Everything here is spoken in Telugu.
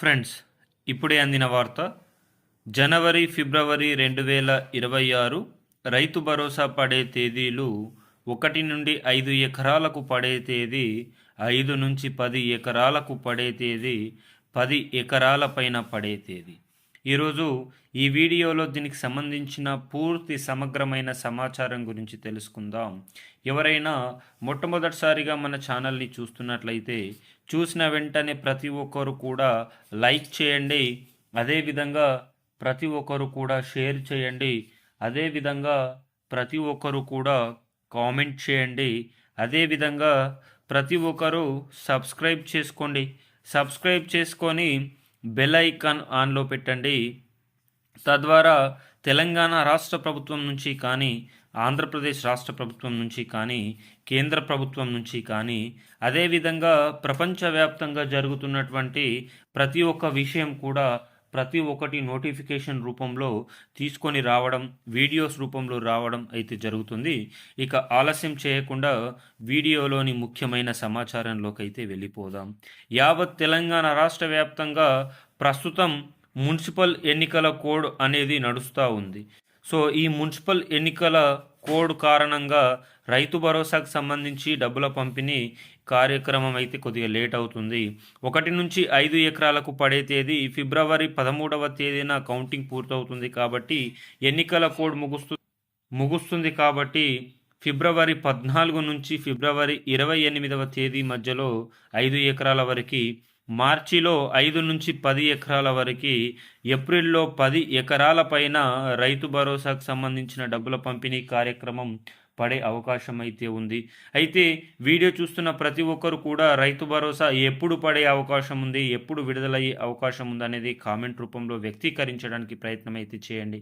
ఫ్రెండ్స్ ఇప్పుడే అందిన వార్త. జనవరి ఫిబ్రవరి రెండు వేల ఇరవై ఆరు రైతు భరోసా పడే తేదీలు ఒకటి నుండి ఐదు ఎకరాలకు పడే తేదీ ఐదు నుంచి పది ఎకరాలకు పడే తేదీ పది ఎకరాల పైన పడే తేదీ. ఈరోజు ఈ వీడియోలో దీనికి సంబంధించిన పూర్తి సమగ్రమైన సమాచారం గురించి తెలుసుకుందాం. ఎవరైనా మొట్టమొదటిసారిగా మన ఛానల్ని చూస్తున్నట్లయితే చూసిన వెంటనే ప్రతి ఒక్కరు కూడా లైక్ చేయండి అదేవిధంగా ప్రతి ఒక్కరు కూడా షేర్ చేయండి అదేవిధంగా ప్రతి ఒక్కరు కూడా కామెంట్ చేయండి అదేవిధంగా ప్రతి ఒక్కరు సబ్స్క్రైబ్ చేసుకోండి. సబ్స్క్రైబ్ చేసుకొని బెల్ ఐకాన్ ఆన్లో పెట్టండి. తద్వారా తెలంగాణ రాష్ట్ర ప్రభుత్వం నుంచి కానీ ఆంధ్రప్రదేశ్ రాష్ట్ర ప్రభుత్వం నుంచి కానీ కేంద్ర ప్రభుత్వం నుంచి కానీ అదేవిధంగా ప్రపంచవ్యాప్తంగా జరుగుతున్నటువంటి ప్రతి ఒక్క విషయం కూడా ప్రతి ఒక్కటి నోటిఫికేషన్ రూపంలో తీసుకొని రావడం వీడియోస్ రూపంలో రావడం అయితే జరుగుతుంది. ఇక ఆలస్యం చేయకుండా వీడియోలోని ముఖ్యమైన సమాచారంలోకి అయితే వెళ్ళిపోదాం. యావత్ తెలంగాణ రాష్ట్ర వ్యాప్తంగా ప్రస్తుతం మున్సిపల్ ఎన్నికల కోడ్ అనేది నడుస్తూ ఉంది. సో ఈ మున్సిపల్ ఎన్నికల కోడ్ కారణంగా రైతు భరోసాకు సంబంధించి డబ్బుల పంపిణీ కార్యక్రమం అయితే కొద్దిగా లేట్ అవుతుంది. ఒకటి నుంచి ఐదు ఎకరాలకు పడే తేదీ ఫిబ్రవరి పదమూడవ తేదీన కౌంటింగ్ పూర్తవుతుంది కాబట్టి ఎన్నికల కోడ్ ముగుస్తు ముగుస్తుంది కాబట్టి ఫిబ్రవరి పద్నాలుగు నుంచి ఫిబ్రవరి ఇరవై ఎనిమిదవ తేదీ మధ్యలో ఐదు ఎకరాల వరకు మార్చిలో ఐదు నుంచి పది ఎకరాల వరకు ఏప్రిల్లో పది ఎకరాల పైన రైతు భరోసాకు సంబంధించిన డబ్బుల పంపిణీ కార్యక్రమం పడే అవకాశం అయితే ఉంది. అయితే వీడియో చూస్తున్న ప్రతి ఒక్కరు కూడా రైతు భరోసా ఎప్పుడు పడే అవకాశం ఉంది ఎప్పుడు విడుదలయ్యే అవకాశం ఉంది అనేది కామెంట్ రూపంలో వ్యక్తీకరించడానికి ప్రయత్నం అయితే చేయండి.